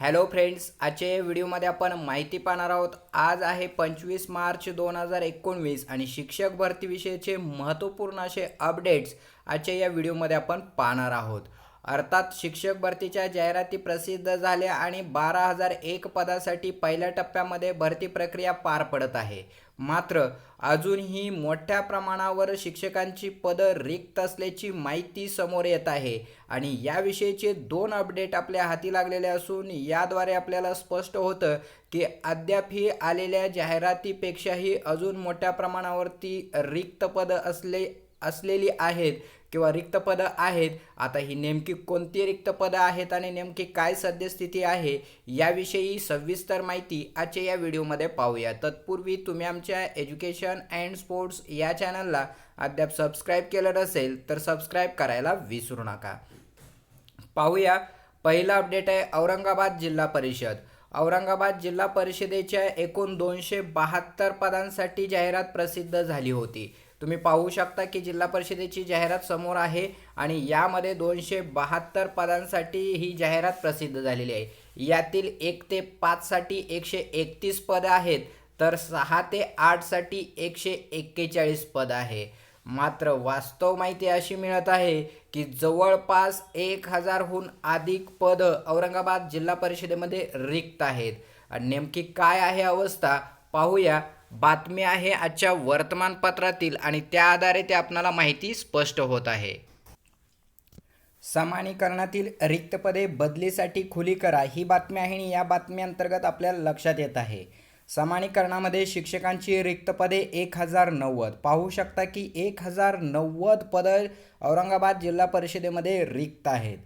Hello friends आजच्या या व्हिडिओमध्ये आपण माहिती पाहणार आहोत आज आहे पंचवीस मार्च दोन हजार एकोणवीस आणि शिक्षक भरतीविषयीचे महत्त्वपूर्ण असे अपडेट्स आजच्या या व्हिडिओमध्ये आपण पाहणार आहोत. अर्थात शिक्षक भरतीच्या जाहिराती प्रसिद्ध झाल्या आणि बारा हजार एक पदासाठी पहिल्या टप्प्यामध्ये भरती प्रक्रिया पार पडत आहे. मात्र अजूनही मोठ्या प्रमाणावर शिक्षकांची पदं रिक्त असल्याची माहिती समोर येत आहे आणि याविषयीचे दोन अपडेट आपल्या हाती लागलेले असून याद्वारे आपल्याला स्पष्ट होतं की अद्यापही आलेल्या जाहिरातीपेक्षाही अजून मोठ्या प्रमाणावरती रिक्त पदं असले असलेली आहेत. किंवा रिक्त पदं आहेत आता ही नेमकी कोणती रिक्त पदं आहेत आणि नेमकी काय सद्यस्थिती आहे याविषयी सविस्तर माहिती आजच्या या व्हिडिओमध्ये पाहूया. तत्पूर्वी तुम्ही आमच्या एज्युकेशन अँड स्पोर्ट्स या चॅनलला अद्याप सबस्क्राईब केलं नसेल तर सबस्क्राईब करायला विसरू नका. पाहूया पहिला अपडेट आहे औरंगाबाद जिल्हा परिषद. औरंगाबाद जिल्हा परिषदेच्या एकूण दोनशे बहात्तर पदांसाठी जाहिरात प्रसिद्ध झाली होती. तुम्ही पाहू शकता की जिल्हा परिषदेची जाहिरात समोर आहे आणि यामध्ये दोनशे बहात्तर पदांसाठी ही जाहिरात प्रसिद्ध झालेली आहे. यातील एक ते पाचसाठी एकशे एकतीस पदं आहेत तर सहा ते आठसाठी एकशे एक्केचाळीस पद आहे. मात्र वास्तव माहिती अशी मिळत आहे की जवळपास एक हजारहून अधिक पदं औरंगाबाद जिल्हा परिषदेमध्ये रिक्त आहेत. आणि नेमकी काय आहे अवस्था पाहूया. बातमी आहे आजच्या वर्तमानपत्रातील आणि त्या आधारे ते आपणाला माहिती स्पष्ट होत आहे. समानीकरणातील रिक्त पदे बदलीसाठी खुली करा ही बातमी आहे आणि या बातमीअंतर्गत आपल्याला लक्षात येत आहे. समानीकरणामध्ये शिक्षकांची रिक्त पदे एक हजार नव्वद. पाहू शकता की एक हजार नव्वद पदं औरंगाबाद जिल्हा परिषदेमध्ये रिक्त आहेत.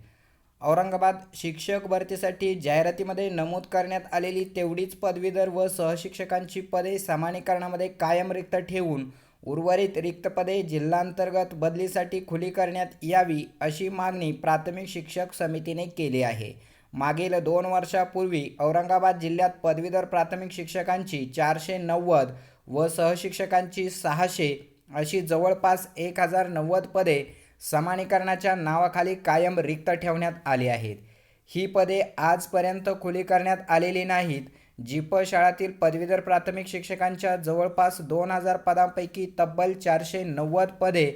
औरंगाबाद शिक्षक भरतीसाठी जाहिरातीमध्ये नमूद करण्यात आलेली तेवढीच पदवीधर व सहशिक्षकांची पदे समानीकरणामध्ये कायम रिक्त ठेवून उर्वरित रिक्त पदे जिल्हांतर्गत बदलीसाठी खुली करण्यात यावी अशी मागणी प्राथमिक शिक्षक समितीने केली आहे. मागील दोन वर्षापूर्वी औरंगाबाद जिल्ह्यात पदवीधर प्राथमिक शिक्षकांची चारशे नव्वद व सहशिक्षकांची सहाशे अशी जवळपास एक हजार नव्वद पदे समानीकरणाच्या नावाखाली कायम रिक्त ठेवण्यात आली आहेत. ही पदे आजपर्यंत खुली करण्यात आलेली नाहीत जीप शाळातील पदवीधर प्राथमिक शिक्षकांच्या जवळपास दोन हजार पदांपैकी तब्बल चारशे नव्वद पदे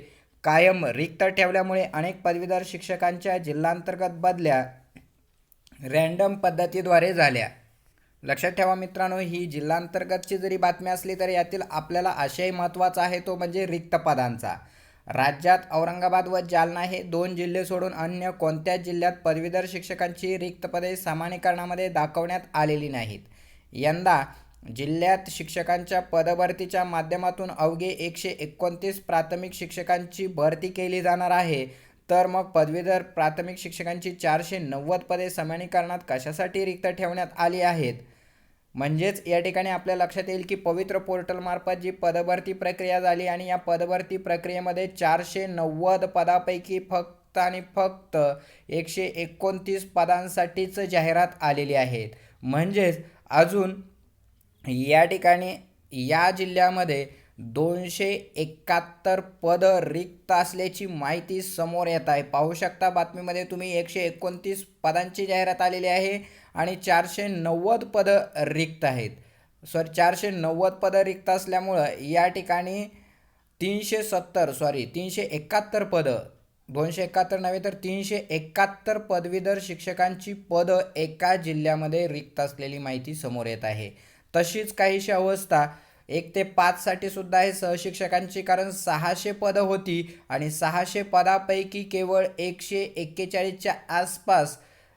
कायम रिक्त ठेवल्यामुळे अनेक पदवीधर शिक्षकांच्या जिल्हांतर्गत बदल्या रँडम पद्धतीद्वारे झाल्या. लक्षात ठेवा मित्रांनो ही जिल्हांतर्गतची जरी बातमी असली तरी यातील आपल्याला आशय महत्त्वाचा आहे तो म्हणजे रिक्त पदांचा. राज्यात औरंगाबाद व जालना हे दोन जिल्हे सोडून अन्य कोणत्याच जिल्ह्यात पदवीधर शिक्षकांची रिक्त पदे समानीकरणामध्ये दाखवण्यात आलेली नाहीत? यंदा जिल्ह्यात शिक्षकांच्या पदभरतीच्या माध्यमातून अवघे एकशे एकोणतीस प्राथमिक शिक्षकांची भरती केली जाणार आहे. तर मग पदवीधर प्राथमिक शिक्षकांची चारशे नव्वद पदे समानीकरणात कशासाठी रिक्त ठेवण्यात आली आहेत? म्हणजेच या ठिकाणी आपल्या लक्षात येईल की पवित्र पोर्टलमार्फत जी पदभरती प्रक्रिया झाली आणि या पदभरती प्रक्रियेमध्ये चारशे नव्वद पदापैकी फक्त आणि फक्त एकशे एकोणतीस पदांसाठीच जाहिरात आलेली आहेत. म्हणजेच अजून या ठिकाणी या जिल्ह्यामध्ये दोनशे एकाहत्तर पदं रिक्त असल्याची माहिती समोर येत आहे. पाहू शकता बातमीमध्ये तुम्ही एकशे एकोणतीस पदांची जाहिरात आलेली आहे. आणि चारशे नव्वद पदं रिक्त आहेत. सॉरी चारशे नव्वद पदं रिक्त असल्यामुळं या ठिकाणी तीनशे सत्तर सॉरी तीनशे एकाहत्तर पदं दोनशे एकाहत्तर नव्हे तर तीनशे एकाहत्तर पदवीधर शिक्षकांची पदं एका जिल्ह्यामध्ये रिक्त असलेली माहिती समोर येत आहे. तशीच काहीशी अवस्था एक ते पाचसाठी सुद्धा आहे सहशिक्षकांची कारण सहाशे पदं होती आणि सहाशे पदापैकी केवळ एकशे एक्केचाळीसच्या आसपास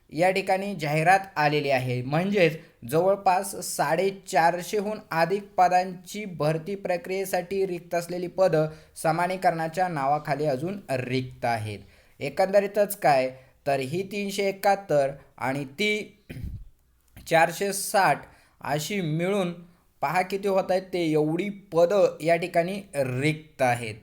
या ठिकाणी जाहिरात आलेली आहे. म्हणजेच जवळपास साडेचारशेहून अधिक पदांची भरती प्रक्रियेसाठी रिक्त असलेली पदं समानीकरणाच्या नावाखाली अजून रिक्त आहेत. एकंदरीतच काय? तर ही तीनशे एकाहत्तर आणि ती चारशे साठ अशी मिळून पहा किती होत आहेत ते. एवढी पदं या ठिकाणी रिक्त आहेत.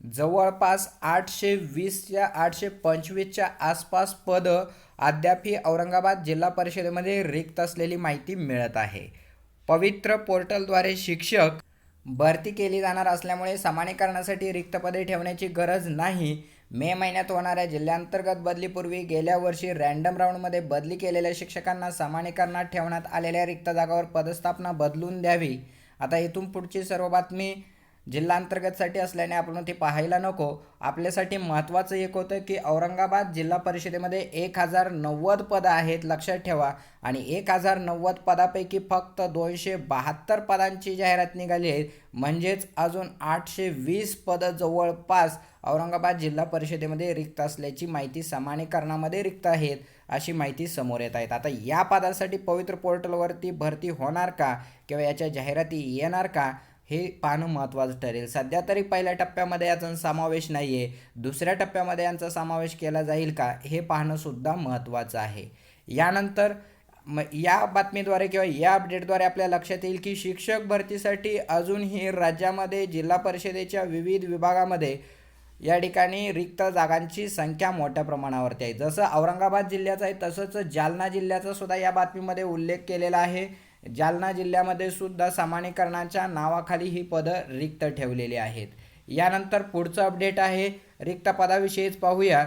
जवळपास आठशे वीसच्या आठशे पंचवीसच्या आसपास पदं अद्यापही औरंगाबाद जिल्हा परिषदेमध्ये रिक्त असलेली माहिती मिळत आहे. पवित्र पोर्टलद्वारे शिक्षक भरती केली जाणार असल्यामुळे समानीकरणासाठी रिक्त पदे ठेवण्याची गरज नाही. मे महिन्यात होणाऱ्या जिल्ह्यांतर्गत बदलीपूर्वी गेल्या वर्षी रँडम राऊंडमध्ये बदली केलेल्या शिक्षकांना समानीकरणात ठेवण्यात आलेल्या रिक्त जागावर पदस्थापना बदलून द्यावी. आता इथून पुढची सर्व बातमी जिल्हा अंतर्गतसाठी असल्याने आपण ती पाहायला नको. आपल्यासाठी महत्त्वाचं एक होतं की औरंगाबाद जिल्हा परिषदेमध्ये एक हजार नव्वद पदं आहेत लक्षात ठेवा. आणि एक हजार नव्वद पदापैकी फक्त दोनशे बहात्तर पदांची जाहिरात निघाली आहे म्हणजेच अजून आठशे वीस पदं जवळपास औरंगाबाद जिल्हा परिषदेमध्ये रिक्त असल्याची माहिती समानीकरणामध्ये रिक्त आहेत अशी माहिती समोर येत आहेत. आता या पदासाठी पवित्र पोर्टलवरती भरती होणार का? किंवा याच्या जाहिराती येणार का? हे पाहणं महत्त्वाचं ठरेल. सध्या तरी पहिल्या टप्प्यामध्ये याचा समावेश नाही आहे दुसऱ्या टप्प्यामध्ये यांचा समावेश केला जाईल का हे पाहणंसुद्धा महत्त्वाचं आहे. यानंतर म या बातमीद्वारे किंवा या अपडेटद्वारे आपल्या लक्षात येईल की शिक्षक भरतीसाठी अजूनही राज्यामध्ये जिल्हा परिषदेच्या विविध विभागामध्ये या ठिकाणी रिक्त जागांची संख्या मोठ्या प्रमाणावरती आहे. जसं औरंगाबाद जिल्ह्याचं आहे तसंच जालना जिल्ह्याचा सुद्धा या बातमीमध्ये उल्लेख केलेला आहे. जालना जिल्ह्यामध्ये सुद्धा सामान्यीकरणाच्या नावाखाली ही पदं रिक्त ठेवलेली आहेत. यानंतर पुढचं अपडेट आहे. रिक्त पदाविषयीच पाहूया.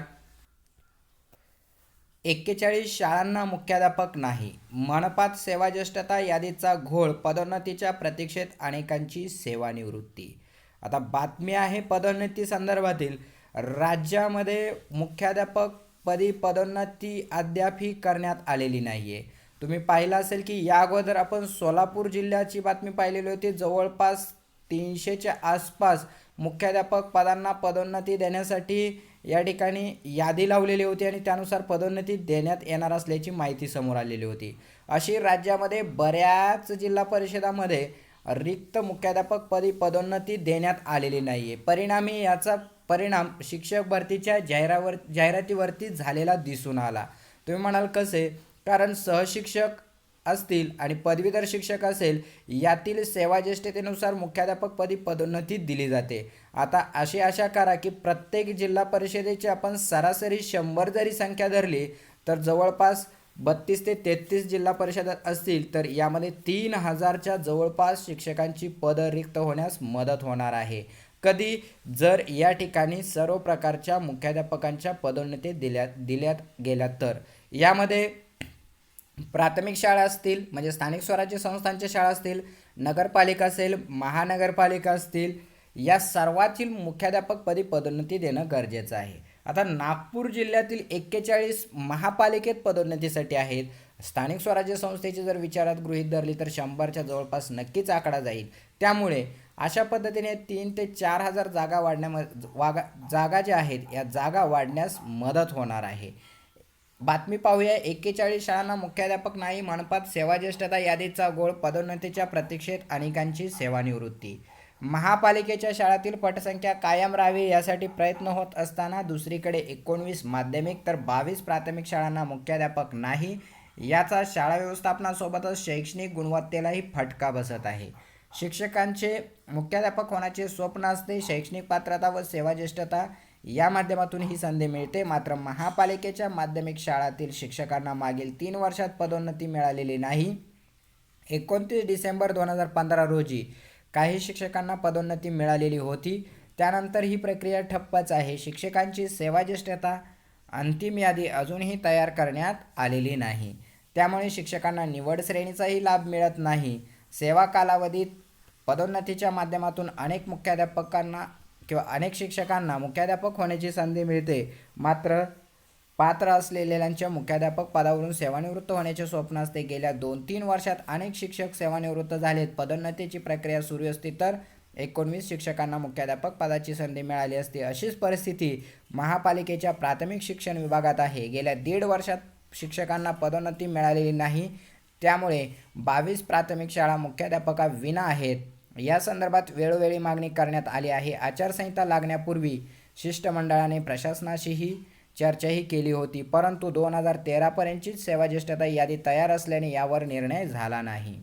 एक्केचाळीस शाळांना मुख्याध्यापक नाही. मनपात सेवाज्येष्ठता यादीचा घोळ पदोन्नतीच्या प्रतीक्षेत अनेकांची सेवानिवृत्ती. आता बातमी आहे पदोन्नती संदर्भातील. राज्यामध्ये मुख्याध्यापक पदी पदोन्नती अद्यापही करण्यात आलेली नाही आहे तुम्ही पाहिलं असेल की या अगोदर आपण सोलापूर जिल्ह्याची बातमी पाहिलेली होती. जवळपास तीनशेच्या आसपास मुख्याध्यापक पदांना पदोन्नती देण्यासाठी या ठिकाणी यादी लावलेली होती आणि त्यानुसार पदोन्नती देण्यात येणार असल्याची माहिती समोर आलेली होती. अशी राज्यामध्ये बऱ्याच जिल्हा परिषदामध्ये रिक्त मुख्याध्यापक पदी पदोन्नती देण्यात आलेली नाही आहे परिणामी याचा परिणाम शिक्षक भरतीच्या जाहिरावर जाहिरातीवरती झालेला दिसून आला. तुम्ही म्हणाल कसे? कारण सहशिक्षक असतील आणि पदवीधर शिक्षक असेल यातील सेवाज्येष्ठतेनुसार मुख्याध्यापकपदी पदोन्नती दिली जाते. आता अशी आशा करा की प्रत्येक जिल्हा परिषदेची आपण सरासरी शंभर जरी संख्या धरली तर जवळपास बत्तीस ते तेहतीस जिल्हा परिषद असतील तर यामध्ये तीन हजारच्या जवळपास शिक्षकांची पदं रिक्त होण्यास मदत होणार आहे. कधी? जर या ठिकाणी सर्व प्रकारच्या मुख्याध्यापकांच्या पदोन्नती दिल्या दिल्यात गेल्या तर. यामध्ये प्राथमिक शाळा असतील म्हणजे स्थानिक स्वराज्य संस्थांच्या शाळा असतील नगरपालिका असेल महानगरपालिका असतील या सर्वातील मुख्याध्यापकपदी पदोन्नती देणं गरजेचं आहे. आता नागपूर जिल्ह्यातील एक्केचाळीस महापालिकेत पदोन्नतीसाठी आहेत. स्थानिक स्वराज्य संस्थेची जर विचारात गृहीत धरली तर शंभरच्या जवळपास नक्कीच आकडा जाईल. त्यामुळे अशा पद्धतीने तीन ते चार हजार जागा वाढण्यामध्ये वागा जागा ज्या आहेत या जागा वाढण्यास मदत होणार आहे. बातमी पाहूया. एक्केचाळीस शाळांना मुख्याध्यापक नाही मनपात सेवाज्येष्ठता यादीचा गोळ पदोन्नतीच्या प्रतीक्षेत अनेकांची सेवानिवृत्ती. महापालिकेच्या शाळातील पटसंख्या कायम राहावी यासाठी प्रयत्न होत असताना दुसरीकडे एकोणवीस माध्यमिक तर बावीस प्राथमिक शाळांना मुख्याध्यापक नाही. याचा शाळा व्यवस्थापनासोबतच शैक्षणिक गुणवत्तेलाही फटका बसत आहे. शिक्षकांचे मुख्याध्यापक होण्याचे स्वप्न असते शैक्षणिक पात्रता व सेवाज्येष्ठता या माध्यमातून ही संधी मिळते. मात्र महापालिकेच्या माध्यमिक शाळातील शिक्षकांना मागील तीन वर्षात पदोन्नती मिळालेली नाही. एकोणतीस डिसेंबर दोन हजार पंधरा रोजी काही शिक्षकांना पदोन्नती मिळालेली होती. त्यानंतर ही प्रक्रिया ठप्पच आहे. शिक्षकांची सेवाज्येष्ठता अंतिम यादी अजूनही तयार करण्यात आलेली नाही. त्यामुळे शिक्षकांना निवड श्रेणीचाही लाभ मिळत नाही. सेवा कालावधीत पदोन्नतीच्या माध्यमातून अनेक मुख्याध्यापकांना किंवा अनेक शिक्षकांना मुख्याध्यापक होण्याची संधी मिळते. मात्र पात्र असलेल्यांच्या मुख्याध्यापक पदावरून सेवानिवृत्त होण्याचे स्वप्न असते. गेल्या दोन तीन वर्षात अनेक शिक्षक सेवानिवृत्त झालेत. पदोन्नतीची प्रक्रिया सुरू असती तर एकोणवीस शिक्षकांना मुख्याध्यापक पदाची संधी मिळाली असती. अशीच परिस्थिती महापालिकेच्या प्राथमिक शिक्षण विभागात आहे. गेल्या दीड वर्षात शिक्षकांना पदोन्नती मिळालेली नाही. त्यामुळे बावीस प्राथमिक शाळा मुख्याध्यापका विना आहेत. या संदर्भात वेळोवेळी मागणी करण्यात आली आहे. आचारसंहिता लागण्यापूर्वी शिष्टमंडळाने प्रशासनाशीही चर्चाही केली होती परंतु दोन हजार तेरापर्यंतचीच सेवाज्येष्ठता यादी तयार असल्याने यावर निर्णय झाला नाही.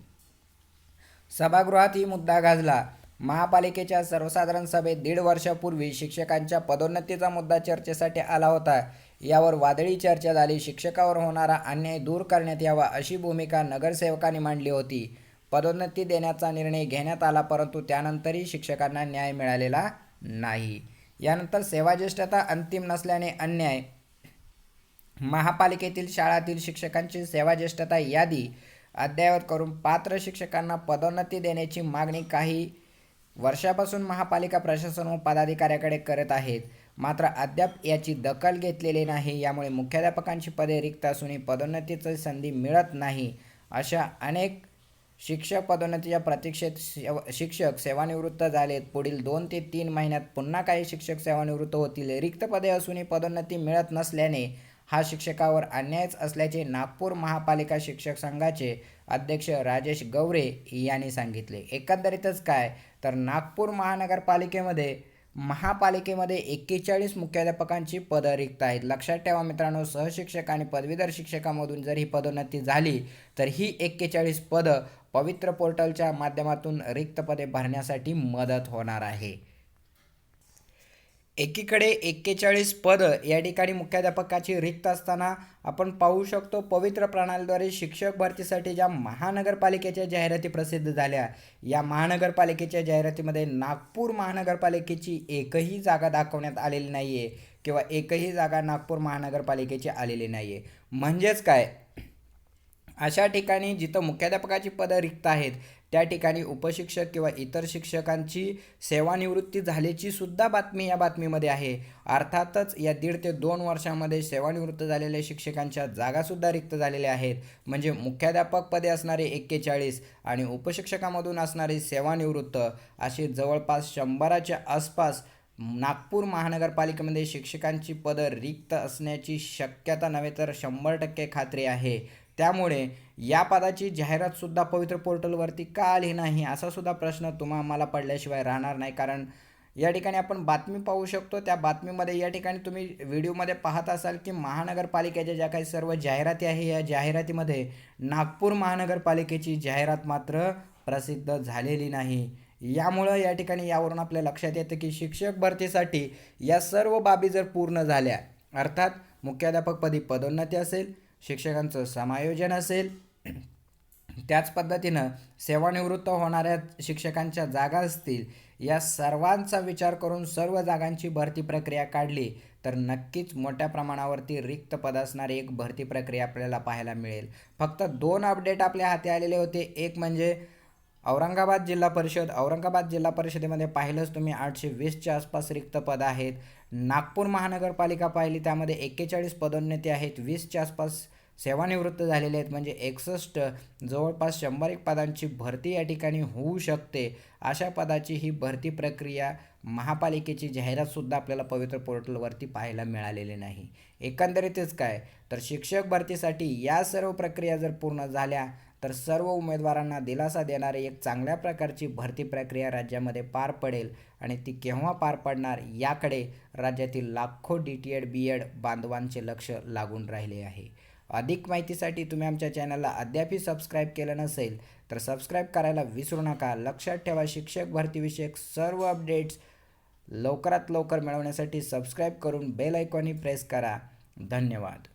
सभागृहात ही मुद्दा गाजला. महापालिकेच्या सर्वसाधारण सभेत दीड वर्षापूर्वी शिक्षकांच्या पदोन्नतीचा मुद्दा चर्चेसाठी आला होता. यावर वादळी चर्चा झाली. शिक्षकावर होणारा अन्याय दूर करण्यात यावा अशी भूमिका नगरसेवकांनी मांडली होती. पदोन्नती देण्याचा निर्णय घेण्यात आला परंतु त्यानंतरही शिक्षकांना न्याय मिळालेला नाही. यानंतर सेवाज्येष्ठता अंतिम नसल्याने अन्याय. महापालिकेतील शाळातील शिक्षकांची सेवाज्येष्ठता यादी अद्ययावत करून पात्र शिक्षकांना पदोन्नती देण्याची मागणी काही वर्षापासून महापालिका प्रशासन व पदाधिकाऱ्याकडे करत आहेत. मात्र अद्याप याची दखल घेतलेली नाही. यामुळे मुख्याध्यापकांची पदे रिक्त असूनही पदोन्नतीची संधी मिळत नाही अशा अनेक शिक्षक पदोन्नतीच्या प्रतीक्षेत सेव शिक्षक सेवानिवृत्त झालेत. पुढील दोन ते तीन महिन्यात पुन्हा काही शिक्षक सेवानिवृत्त होतील. रिक्त पदे असूनही पदोन्नती मिळत नसल्याने हा शिक्षकावर अन्यायच असल्याचे नागपूर महापालिका शिक्षक संघाचे अध्यक्ष राजेश गवरे यांनी सांगितले. एकंदरीतच काय? तर नागपूर महानगरपालिकेमध्ये महापालिकेमध्ये एक्केचाळीस मुख्याध्यापकांची पदं रिक्त आहेत. लक्षात ठेवा मित्रांनो सहशिक्षक आणि पदवीधर शिक्षकामधून जर ही पदोन्नती झाली तर ही एक्केचाळीस पदं पवित्र पोर्टलच्या माध्यमातून रिक्त पदे भरण्यासाठी मदत होणार आहे. एकीकडे एक्केचाळीस पदं या ठिकाणी मुख्याध्यापकाची रिक्त असताना आपण पाहू शकतो पवित्र प्रणालीद्वारे शिक्षक भरतीसाठी ज्या महानगरपालिकेच्या जाहिराती प्रसिद्ध झाल्या या महानगरपालिकेच्या जाहिरातीमध्ये नागपूर महानगरपालिकेची एकही जागा दाखवण्यात आलेली नाही आहे किंवा एकही जागा नागपूर महानगरपालिकेची आलेली नाही आहे म्हणजेच काय? अशा ठिकाणी जिथं मुख्याध्यापकाची पदं रिक्त आहेत त्या ठिकाणी उपशिक्षक किंवा इतर शिक्षकांची सेवानिवृत्ती झाल्याची सुद्धा बातमी या बातमीमध्ये आहे. अर्थातच या दीड ते दोन वर्षामध्ये सेवानिवृत्त झालेल्या शिक्षकांच्या जागासुद्धा रिक्त झालेल्या आहेत. म्हणजे मुख्याध्यापक पदे असणारे एक्केचाळीस आणि उपशिक्षकामधून असणारे सेवानिवृत्त असे जवळपास शंभराच्या आसपास नागपूर महानगरपालिकेमध्ये शिक्षकांची पदं रिक्त असण्याची शक्यता नव्हे तर शंभर टक्के खात्री आहे. त्यामुळे या पदाची जाहिरातसुद्धा पवित्र पोर्टलवरती का आली नाही असासुद्धा प्रश्न तुम्हा मला पडल्याशिवाय राहणार नाही. कारण या ठिकाणी आपण बातमी पाहू शकतो. त्या बातमीमध्ये या ठिकाणी तुम्ही व्हिडिओमध्ये पाहत असाल की महानगरपालिकेच्या ज्या काही सर्व जाहिराती आहे या जाहिरातीमध्ये नागपूर महानगरपालिकेची जाहिरात मात्र प्रसिद्ध झालेली नाही. यामुळं या ठिकाणी यावरून आपल्या लक्षात येतं की शिक्षक भरतीसाठी या सर्व बाबी जर पूर्ण झाल्या अर्थात मुख्याध्यापकपदी पदोन्नती असेल शिक्षकांचं समायोजन असेल. त्याच पद्धतीनं सेवानिवृत्त होणाऱ्या शिक्षकांच्या जागा असतील या सर्वांचा विचार करून सर्व जागांची भरती प्रक्रिया काढली तर नक्कीच मोठ्या प्रमाणावरती रिक्त पद असणारी एक भरती प्रक्रिया आपल्याला पाहायला मिळेल. फक्त दोन अपडेट आपल्या हाती आलेले होते. एक म्हणजे औरंगाबाद जिल्हा परिषद औरंगाबाद जिल्हा परिषदेमध्ये पाहिलंच तुम्ही आठशे वीसच्या आसपास रिक्त पद आहेत. नागपूर महानगरपालिका पाहिली त्यामध्ये एक्केचाळीस पदोन्नती आहेत. वीसच्या आसपास सेवानिवृत्त झालेले आहेत. म्हणजे एकसष्ट जवळपास शंभर एक पदांची भरती या ठिकाणी होऊ शकते. अशा पदाची ही भरती प्रक्रिया महापालिकेची जाहिरातसुद्धा आपल्याला पवित्र पोर्टलवरती पाहायला मिळालेली नाही. एकंदरीतच काय? तर शिक्षक भरतीसाठी या सर्व प्रक्रिया जर पूर्ण झाल्या तर सर्व उमेदवारांना दिलासा देणारी एक चांगल्या प्रकारची भरती प्रक्रिया राज्यामध्ये पार पडेल आणि ती केव्हा पार पडणार याकडे राज्यातील लाखो D T Ed B Ed बांधवांचे लक्ष लागून राहिले आहे. अधिक माहितीसाठी तुम्ही आमच्या चॅनलला अद्यापही सबस्क्राईब केलं नसेल तर सबस्क्राईब करायला विसरू नका. लक्षात ठेवा शिक्षक भरतीविषयक सर्व अपडेट्स लवकरात लवकर मिळवण्यासाठी सबस्क्राईब करून बेल आयकॉनही प्रेस करा. धन्यवाद.